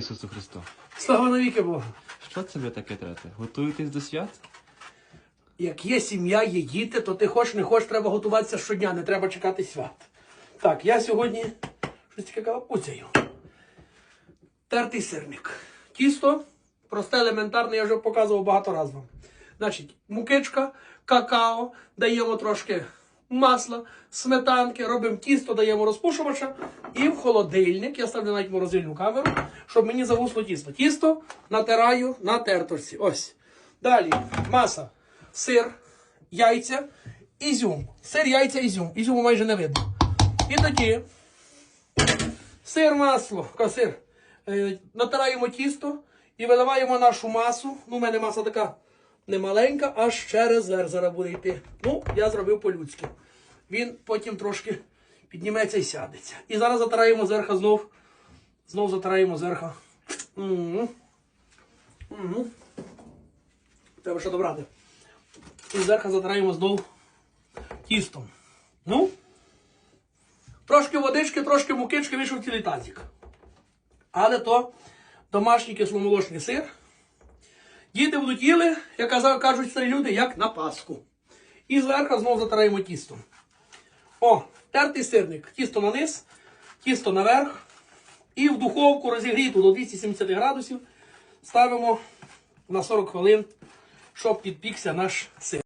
Ісусу Христу. Слава навіки Богу! Що це ви таке трете? Готуєтесь до свят? Як є сім'я, є діти, то ти хочеш, не хочеш, треба готуватися щодня, не треба чекати свят. Так, я сьогодні щось таке калапуцяю. Тертий сирник. Тісто, просте, елементарне, я вже показував багато разів вам. Значить, мукичка, какао, даємо трошки масла, сметанки, робимо тісто, даємо розпушувача і в холодильник. Я ставлю навіть морозильну камеру, щоб мені загусло тісто. Тісто натираю на тертості. Ось. Далі маса, сир, яйця, ізюм. Сир, яйця, ізюм. Ізюму майже не видно. І тоді сир, масло, сир. Е, натираємо тісто і виливаємо нашу масу. Ну, у мене маса така немаленька, аж через верх зараз буде йти. Ну, я зробив по-людськи. Він потім трошки підніметься і сядеться. І зараз затираємо зверху знов. Знов затираємо. М-м. Треба ще добрати. І зверху затираємо знов тістом. Ну. Трошки водички, трошки мукички, вийшов цілий тазик. Але то домашній кисломолочний сир. Діти будуть їли, як кажуть старі люди, як на Пасху. І зверху знову затираємо тісто. О, тертий сирник. Тісто на низ, тісто наверх. І в духовку розігріту до 270 градусів ставимо на 40 хвилин, щоб підпікся наш сир.